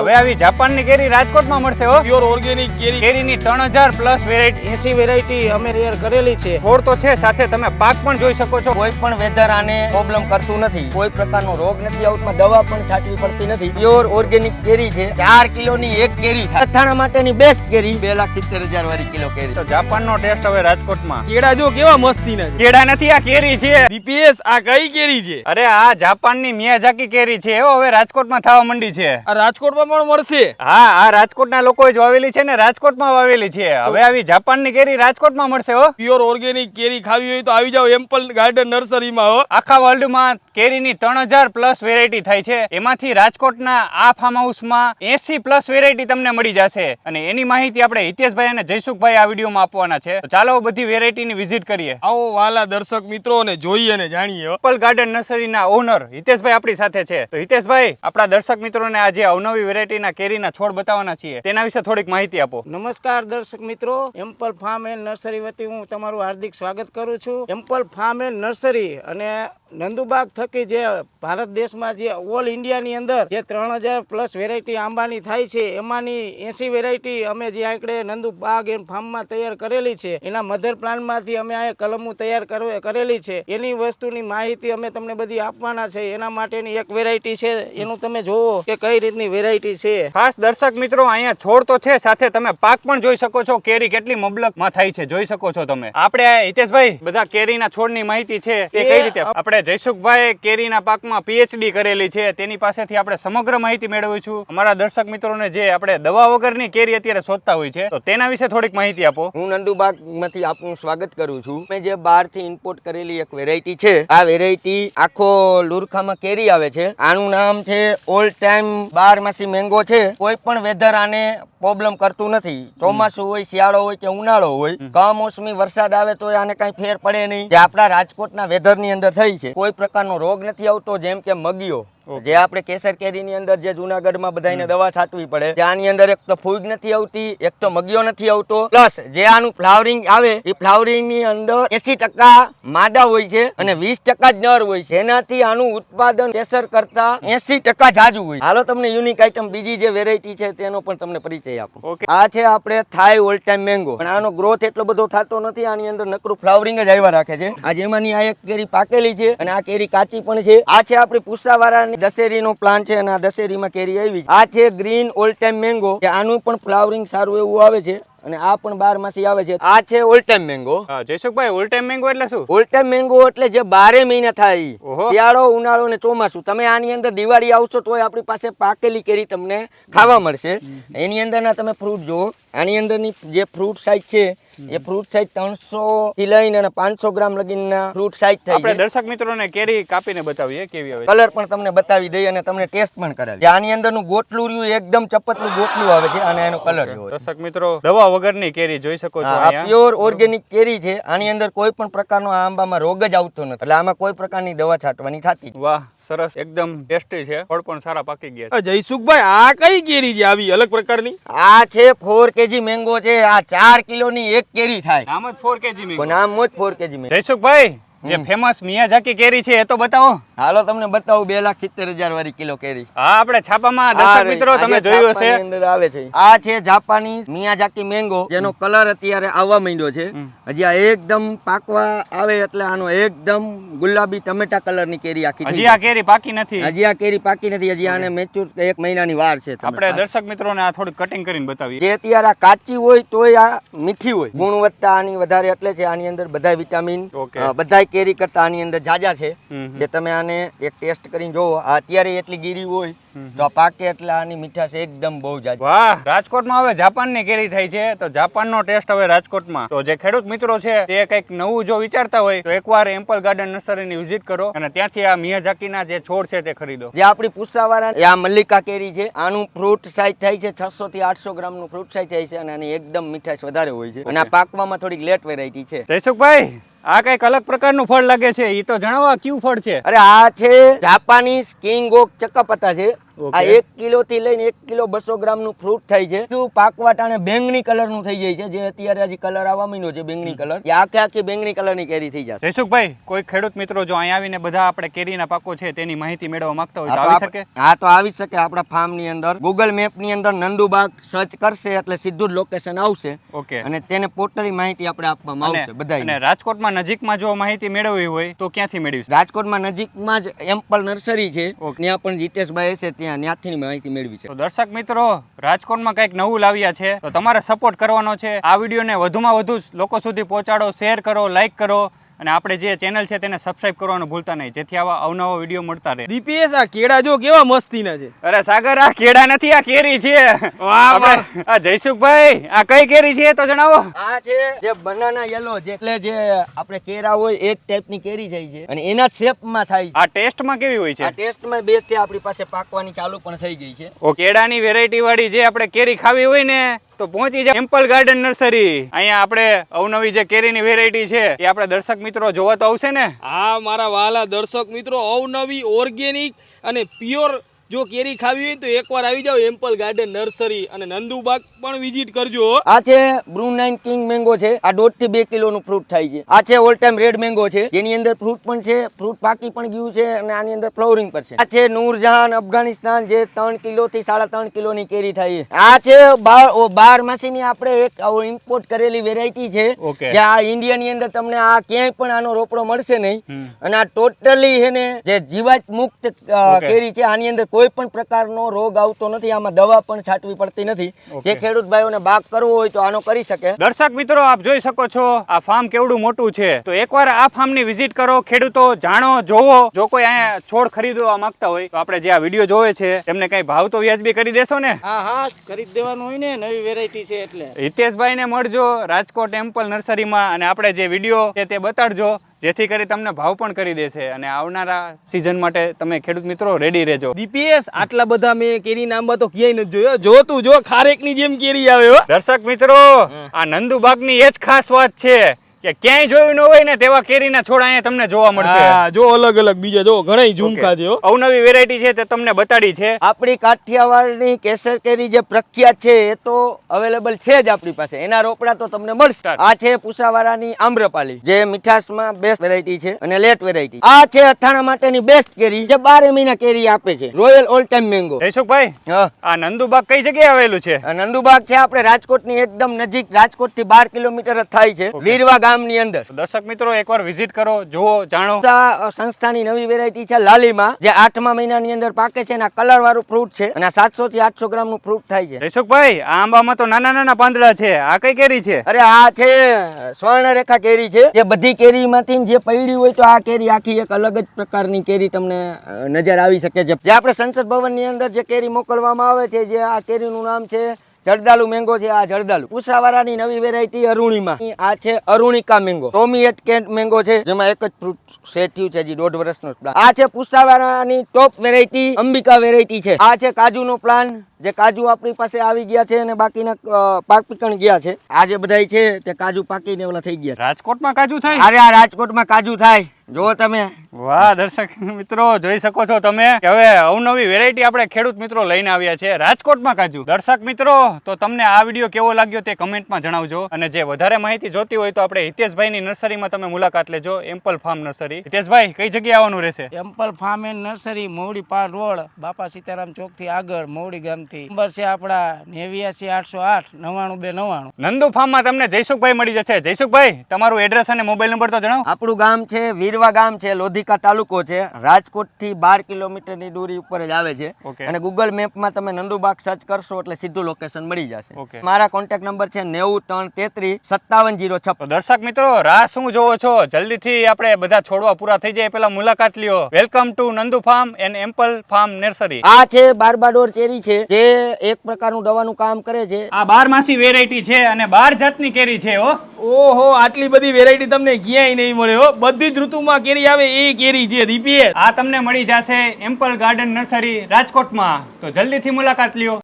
હવે આવી જાપાનની કેરી રાજકોટમાં મળશે હો. પ્યોર ઓર્ગેનિક કેરી. કેરીની ત્રણ હજાર પ્લસ વેરાયટી 80 વેરાયટી અમે તૈયાર કરેલી છે. ફોર તો છે સાથે તમે પાક પણ જોઈ શકો છો. કોઈ પણ વેધર આને પ્રોબ્લેમ કરતું નથી. કોઈ પ્રકારનો રોગ નથી આવતો દવા પણ છાંટવી પડતી નથી. પ્યોર ઓર્ગેનિક કેરી છે. 4 કિલોની એક કેરી અથાણા માટેની બેસ્ટ કેરી. બે લાખ સિત્તેર હજાર વાળી કિલો કેરી. તો જાપાનનો ટેસ્ટ હવે રાજકોટમાં. કેળા જો કેવા મસ્તી ના કેળા નથી આ કેરી છે. દીપેશ આ કઈ કેરી છે? અરે આ જાપાનની મિયાઝાકી કેરી છે હવે રાજકોટમાં થવા માંડી છે. આ રાજકોટમાં પણ મળશે. હા આ રાજકોટના લોકોએ જ વાવેલી છે ને રાજકોટમાં વાવેલી છે. હવે આવી જાપાનની કેરી રાજકોટમાં મળશે હો. પ્યોર ઓર્ગેનિક કેરી ખાવી હોય તો આવી જાઓ એમ્પલ ગાર્ડન નર્સરીમાં હો. આખા વર્લ્ડમાં કેરીની ત્રણ હજાર પ્લસ વેરાયટી થાય છે. એમાંથી રાજકોટના આ ફાર્મ હાઉસમાં એસી પ્લસ વેરાયટી તમને મળી જશે. અને એની માહિતી આપણે હિતેશભાઈ અને જયસુખભાઈ આ વિડીયોમાં આપવાના છે. તો ચાલો બધી વેરાયટીની વિઝિટ કરીએ. આવો વાલા દર્શક મિત્રો ને જોઈએ ને જાણીએ. એપલ ગાર્ડન નર્સરીના ઓનર હિતેશભાઈ આપણી સાથે છે. તો હિતેશભાઈ આપણા દર્શક મિત્રોને આજે અવનવી વેરાયટીના કેરીના છોડ બતાવવાના છીએ. તેના વિશે થોડીક માહિતી આપો. નમસ્કાર દર્શક મિત્રો, એમ્પલ ફાર્મ એન્ડ નર્સરી વતી હું તમારું હાર્દિક સ્વાગત કરું છું. એમ્પલ ફાર્મ એન્ડ નર્સરી અને નંદુબાગ થકી જે ભારત દેશમાં જે ઓલ ઇન્ડિયાની અંદર જે ત્રણ હજાર પ્લસ વેરાયટી આંબાની થાય છે એમાંની એસી વેરાયટી અમે જે આંકડે નંદુબાગ એમ ફાર્મમાં તૈયાર કરેલી છે એના મધર પ્લાન્ટમાંથી અમે આ કલમો તૈયાર કરેલી છે. એની વસ્તુની માહિતી અમે તમને બધી આપવાના છે એના માટેની એક વેરાયટી છે એનું તમે જોવો કે કઈ રીતની વેરાયટી છે. ખાસ દર્શક મિત્રો અહીંયા છોડ તો છે સાથે તમે પાક પણ જોઈ શકો છો કેરી કેટલી મબલકમાં થાય છે જોઈ શકો છો તમે. આપણે હિતેશભાઈ બધા કેરીના છોડની માહિતી છે તે કઈ રીતે આપણે જયસુખભાઈ કેરીના પાકમાં પીએચડી કરેલી છે. તેની પાસેથી આપણે સમગ્ર માહિતી મેળવીશું અમારા દર્શક મિત્રોને જે આપણે દવા વગરની કેરી અત્યારે શોધતા હોય છે તો તેના વિશે થોડીક માહિતી આપો. હું નંદુબાગમાંથી આપનું સ્વાગત કરું છું. મેં જે બહારથી ઇમ્પોર્ટ કરેલી એક વેરાયટી છે. આ વેરાયટી આખો લુરખામાં કેરી આવે છે. આનું નામ છે ઓલ ટાઈમ બારમાસી મેંગો છે. કોઈ પણ વેધર આને પ્રોબ્લેમ કરતું નથી. ચોમાસું હોય શિયાળો હોય કે ઉનાળો હોય કમોસમી વરસાદ આવે તો આને કઈ ફેર પડે નહીં. જે આપણા રાજકોટના વેધરની અંદર થઈ છે. કોઈ પ્રકારનો રોગ નથી આવતો જેમ કે મગીઓ જે આપણે કેસર કેરીની અંદર જે જુનાગઢમાં બધાને દવા છાંટવી પડે આની અંદર એક તો ફૂગ નથી આવતી એક તો મગિયો નથી આવતો પ્લસ જે આનું ફ્લાવરિંગ આવે એ ફ્લાવરિંગની અંદર એસી ટકા માદા હોય છે અને વીસ ટકા જ નર હોય છે. એનાથી આનું ઉત્પાદન કેસર કરતા એસી ટકા જાજુ હોય હાલો તમને યુનિક આઈટમ બીજી જે વેરાયટી છે તેનો પણ તમને પરિચય આપો. આ છે આપણે થાઈ ઓલ ટાઈમ મેંગો પણ આનો ગ્રોથ એટલો બધો થતો નથી આની અંદર નકરું ફ્લાવરિંગ જ આવ્યા રાખે છે. આ જેમાંની આ એક કેરી પાકેલી છે અને આ કેરી કાચી પણ છે. આ છે આપણી પુસ્સાવાળાની દશેરીનો પ્લાન છે અને આ દશેરીમાં કેરી આવી છે. આ છે ગ્રીન ઓલ ટાઈમ મેંગો કે આનું પણ ફ્લાવરિંગ સારું એવું આવે છે અને આ પણ બાર માસી આવે છે. આ છે all time mango Jaysukhbhai all time mango એટલે શું? ઓલ ટાઈમ મેંગો એટલે જે બારે મહિના થાય શિયાળો ઉનાળો ને ચોમાસું. તમે આની અંદર દિવાળી આવશો તોય આપણી પાસે પાકેલી કેરી તમને ખાવા મળશે. એની અંદરના તમે ફ્રૂટ જુઓ. આની અંદરની જે ફ્રૂટ સાઈઝ છે એ ફ્રૂટ સાઈઝ ત્રણસો થી લઈને અને પાંચસો ગ્રામ લગીના ફ્રૂટ સાઈઝ થાય આપણે દર્શક મિત્રોને કેરી કાપીને બતાવીએ કેવી આવે કલર પણ તમને બતાવી દઈએ અને તમને ટેસ્ટ પણ કરાવી આની અંદરનું ગોટલું રહ્યું એકદમ ચપતલું ગોટલું આવે છે અને એનો કલર દર્શક મિત્રો દવા વગરની કેરી જોઈ શકો છો આ પ્યોર ઓર્ગેનિક કેરી છે. આની અંદર કોઈ પણ પ્રકારનો આ આંબામાં રોગ જ આવતો નથી. એટલે આમાં કોઈ પ્રકારની દવા છાંટવાની થતી વાહ. સરસ એકદમ ટેસ્ટી છે. ફળ પણ સારા પાકી ગયા છે. જયસુખભાઈ આ કઈ કેરી છે આવી અલગ પ્રકારની? આ છે ફોર કેજી મેંગો છે આ ચાર કિલોની એક કેરી થાય. નામ જ ફોર કેજી મેંગો આમ જ ફોર કેજી મેંગો જયસુખભાઈ જે ફેમસ મિયાઝાકી કેરી છે એ તો બતાવો. હાલો તમને બતાવું બે લાખ સિત્તેર હજાર વાળી કિલો કેરી. હા આપણે છાપામાં દર્શક મિત્રો તમે જોયું હશે. અંદર આવે છે. આ છે જાપાની મિયાઝાકી મેંગો જેનો કલર અત્યારે આવવા માંડ્યો છે. હજી આ એકદમ પાકવા આવે એટલે આનો એકદમ ગુલાબી ટમેટા કલરની કેરી આખી હજી આ કેરી પાકી નથી. હજી આ કેરી પાકી નથી હજી આને મેચ્યુર એક મહિનાની વાર છે આપણે દર્શક મિત્રોને આ થોડું કટિંગ કરીને બતાવીએ. જે અત્યારે આ કાચી હોય તોય આ મીઠી હોય. ગુણવત્તા આની વધારે એટલે છે આની અંદર બધા વિટામિન બધા કેરી કરતા આની અંદર જાજા છે. જે તમે આને એક ટેસ્ટ કરીને જોવો આ અત્યારે એટલી ગીરી હોય તો પાકે એટલે આની મીઠાશ એકદમ બહુ જાજી વાહ. રાજકોટમાં હવે જાપાનની કેરી થઈ છે. તો જાપાનનો ટેસ્ટ હવે રાજકોટમાં. તો જે ખેડૂત મિત્રો છે તે કંઈક નવું જો વિચારતા હોય તો એકવાર એમ્પલ ગાર્ડન નર્સરીની વિઝિટ કરો અને ત્યાંથી આ મિયાઝાકીના જે છોડ છે તે ખરીદો. જે આપણી પુસ્સાવાળા એ આ મલ્લિકા કેરી છે. આનું ફ્રૂટ સાઇઝ થાય છે છસો થી આઠસો ગ્રામનું ફ્રૂટ સાઇઝ થાય છે અને આની એકદમ મીઠાશ વધારે હોય છે. અને આ પાકવામાં થોડીક લેટ વેરાયટી છે. જયસુખભાઈ આ કંઈક અલગ પ્રકારનું ફળ લાગે છે. એ તો જણાવો કયું ફળ છે? અરે આ છે જાપાનીઝ કિંગ ઓક ચક્કાપત્તા છે. આ એક કિલો થી લઈને એક કિલો બસો ગ્રામનું ફ્રૂટ થાય છે. શું પાકવા ટાણે બેંગની કલરનું થઈ જાય છે? જે અત્યારે હજી કલર આવવા માંડ્યો છે બેંગની કલર એ આખે આખી બેંગની કલરની કેરી થઈ જશે. જયસુખભાઈ કોઈ ખેડૂત મિત્રો જો અહીંયા આવીને બધા આપણે કેરીના પાકો છે તેની માહિતી મેળવવા માંગતા હોય તો આવી શકે? હા તો આવી શકે આપણા ફાર્મની અંદર. ગૂગલ મેપની અંદર નંદુબાગ સર્ચ કરશે એટલે સીધું જ લોકેશન આવશે. ઓકે. અને તેને પોર્ટલી માહિતી આપણે આપવામાં આવશે બધા અને રાજકોટમાં નજીકમાં જો માહિતી મેળવવી હોય તો ક્યાંથી મેળવી રાજકોટમાં નજીકમાં જ એમ્પલ નર્સરી છે. ત્યાં પણ જીતેશભાઈ હશે ત્યાં ત્યાંથી માહિતી મેળવી છે. તો દર્શક મિત્રો, રાજકોટમાં કંઈક નવું લાવ્યા છે, તો તમારે સપોર્ટ કરવાનો છે. આ વિડીયોને વધુમાં વધુ લોકો સુધી પહોંચાડો શેર કરો લાઈક કરો. અને આપણે જે ચેનલ છે તેને સબસ્ક્રાઇબ કરવાનું ભૂલતા નહીં. જેથી આવા અવનવા વીડિયો મળતા રહે. દીપીએસ આ કેળા જો કેવા મસ્તીના છે. અરે સાગર આ કેળા નથી આ કેરી છે. વાહ, આ જયસુખભાઈ આ કઈ કેરી છે તો જણાવો. આ છે જે બનાના યલો જે એટલે જે આપણે કેરા હોય એ ટાઈપ ટાઈપની કેરી જાય છે. અને એના શેપમાં થાય છે. આ ટેસ્ટમાં કેવી હોય આ ટેસ્ટ ટેસ્ટમાં બેસ્ટ છે આપણી પાસે પાકવાની ચાલુ પણ થઈ ગઈ છે. ઓ કેળાની વેરાયટી વાળી જે આપણે કેરી ખાવી હોય ને તો પહોંચી જાય એમ્પલ ગાર્ડન નર્સરી. અહીંયા આપણે અવનવી જે કેરીની વેરાયટી છે, એ આપણે દર્શક મિત્રો જોવા તો આવશે ને? હા, મારા વાલા દર્શક મિત્રો, અવનવી ઓર્ગેનિક અને પ્યોર જો કેરી ખાવી હોય તો એકવાર આવી જાઓ એમ્પલ ગાર્ડન નર્સરી અને નંદુબાગ પણ વિઝિટ કરજો આ છે બ્રુ નાઇન કિંગ મેંગો છે. આ દોઢથી બે કિલો નું ફ્રૂટ થાય છે. આ છે ઓલ ટાઈમ રેડ મેંગો છે. જેની અંદર ફ્રૂટ પણ છે ફ્રૂટ પાકી પણ ગયું છે અને આની અંદર ફ્લોરિંગ પણ છે. આ છે નૂરજહાન અફઘાનિસ્તાન જે ત્રણ કિલો થી સાડા ત્રણ કિલો ની કેરી થાય છે. આ છે બાર બાર માસીની આપણે એક ઇમ્પોર્ટ કરેલી વેરાયટી છે. કે જે આ ઇન્ડિયા ની અંદર તમને આ ક્યાંય પણ આનો રોપડો મળશે નહીં. અને આ ટોટલી છે ને જે જીવાત મુક્ત કેરી છે આની અંદર કોઈ પણ પ્રકારનો રોગ આવતો નથી આમાં દવા પણ છાંટવી પડતી નથી. જે ખેડૂત ભાઈઓને બાગ કરવો હોય તો આનો કરી શકે. દર્શક મિત્રો આપ જોઈ શકો છો આ ફાર્મ કેવડું મોટું છે. તો એકવાર આ ફાર્મની વિઝિટ કરો ખેડૂતો જાણો જોવો. જો કોઈ અહીંયા છોડ ખરીદવા માંગતા હોય તો આપણે જે આ વીડિયો જોવે છે એમને કઈ ભાવ તો વ્યાજબી કરી દેશો ને? હા હા કરી દેવાનું હોય ને નવી વેરાયટી છે એટલે. હિતેશભાઈ ને મળજો રાજકોટ ટેમ્પલ નર્સરીમાં અને આપણે જે વીડિયો છે તે બતાડજો. જેથી કરી તમને ભાવ પણ કરી દેશે અને આવનારા સિઝન માટે તમે ખેડૂત મિત્રો રેડી રહેજો. ડીપીએસ આટલા બધા મેં કેરી નાંબા તો ક્યાંય નથી જોયો. જો તું જો ખારેકની જેમ કેરી આવે દર્શક મિત્રો આ નંદુબાગની એ જ ખાસ વાત છે. કે ક્યાંય જોયું ન હોય ને તેવા કેરીના છોડ અહીંયા તમને જોવા મળશે. જો અલગ અલગ બીજા જો ઘણા ઝુમકા છે અવનવી વેરાયટી છે તે તમને બતાડી છે. આપણી કાઠિયાવાડની કેસર કેરી જે પ્રખ્યાત છે એ તો અવેલેબલ છે જ આપણી પાસે. એના રોપડા તો તમને મળશે. આ છે પુસાવાળાની આમ્રપાલી જે મીઠાશમાં બેસ્ટ વેરાયટી છે અને લેટ વેરાયટી આ છે અઠાણા માટેની બેસ્ટ કેરી જે બારે મહિના કેરી આપે છે. Royal all time mango Jaysukhbhai હા. આ નંદુબાગ કઈ જગ્યાએ આવેલું છે? આ નંદુબાગ છે આપણે રાજકોટની એકદમ નજીક રાજકોટથી બાર કિલોમીટર જ થાય છે. વીરવા ગામની અંદર. દર્શક મિત્રો એકવાર વિઝિટ કરો જુઓ જાણો. આ સંસ્થાની નવી વેરાયટી છે લાલીમાં જે આઠમા મહિનાની અંદર પાકે છે અને કલર વાળું ફ્રૂટ છે અને સાતસો થી આઠસો ગ્રામનું ફ્રૂટ થાય છે. જયસુખભાઈ આ આંબામાં તો નાના નાના પાંદડા છે. આ કઈ કેરી છે? અરે આ છે સ્વર્ણ રેખા કેરી છે. જે બધી કેરીમાંથી જે પૈડી હોય તો આ કેરી આખી એક અલગ જ પ્રકારની કેરી તમને નજર આવી શકે છે. જે આપણે સંસદ ભવનની અંદર જે કેરી મોકલવામાં આવે છે જે આ કેરીનું નામ છે જરદાલુ મેંગો છે આ જરદાલુ ઉષાવાળાની નવી વેરાયટી અરુણીમાં. આ છે Arunika mango. Tommy Kent mango છે જેમાં એક જ ફ્રૂટ સેટ થયું છે હજી દોઢ વર્ષનો પ્લાન આ છે પુષાવાળાની ટોપ વેરાયટી અંબિકા વેરાયટી છે. આ છે કાજુનો પ્લાન જે કાજુ આપણી પાસે આવી ગયા છે અને બાકીના પાક પીકણ ગયા છે. આ જે બધાય છે તે કાજુ પાકીને ઓલા થઈ ગયા રાજકોટમાં કાજુ થાય? અરે આ રાજકોટમાં કાજુ થાય. જો તમે. વાહ દર્શક મિત્રો જોઈ શકો છો તમે હવે અવનવી વેરાયટી આપણે ખેડૂત મિત્રો લઈને આવ્યા છે રાજકોટમાં કાજુ. દર્શક મિત્રો તો તમને આ વીડિયો કેવો લાગ્યો તે કમેન્ટમાં જણાવજો. અને જે વધારે માહિતી જોતી હોય તો આપણે હિતેશભાઈની નર્સરીમાં તમે મુલાકાત લેજો એમ્પલ ફાર્મ નર્સરી. હિતેશભાઈ કઈ જગ્યાએ આવવાનું રહેશે? Ample farm and nursery Movdi પાર રોડ બાપા સીતારામ ચોકથી આગળ મોવડી ગામથી નંબર છે આપણા નેવ્યાસી આઠસો આઠ નવાણું બે નવાણું નંદુ ફાર્મમાં તમને જયસુખભાઈ મળી જશે. જયસુખભાઈ તમારું એડ્રેસ અને મોબાઈલ નંબર તો જણાવો. આપણું ગામ છે વીરવા ગામ છે લોધિકા તાલુકો છે રાજકોટથી બાર કિલોમીટરની દૂરી ઉપર જ આવે છે. અને ગૂગલ મેપમાં તમે નંદુબાગ સર્ચ કરશો એટલે સીધું લોકેશન મળી જશે. મારા કોન્ટેક્ટ નંબર છે નેવું ત્રણ તેત્રીસ સત્તાવન જીરો છપ્પન દર્શક મિત્રો રાહ શું જોવો છો? જલ્દીથી આપણે બધા છોડવા પૂરા થઈ જાય. પેલા મુલાકાત લ્યો. Welcome to Nandu farm and ample farm nursery આ છે બારબાડોર ચેરી છે જે એક પ્રકારનું દવાનું કામ કરે છે. આ બાર માસી વેરાયટી છે અને બાર જાતની કેરી છે હો. ઓહો, આટલી બધી વેરાયટી તમને ક્યાંય નહીં મળે હો. બધી જ ઋતુમાં કેરી આવે, એ કેરી છે દીપીએ આ તમને મળી જશે એમ્પલ ગાર્ડન નર્સરી રાજકોટમાં. તો જલ્દીથી મુલાકાત લ્યો.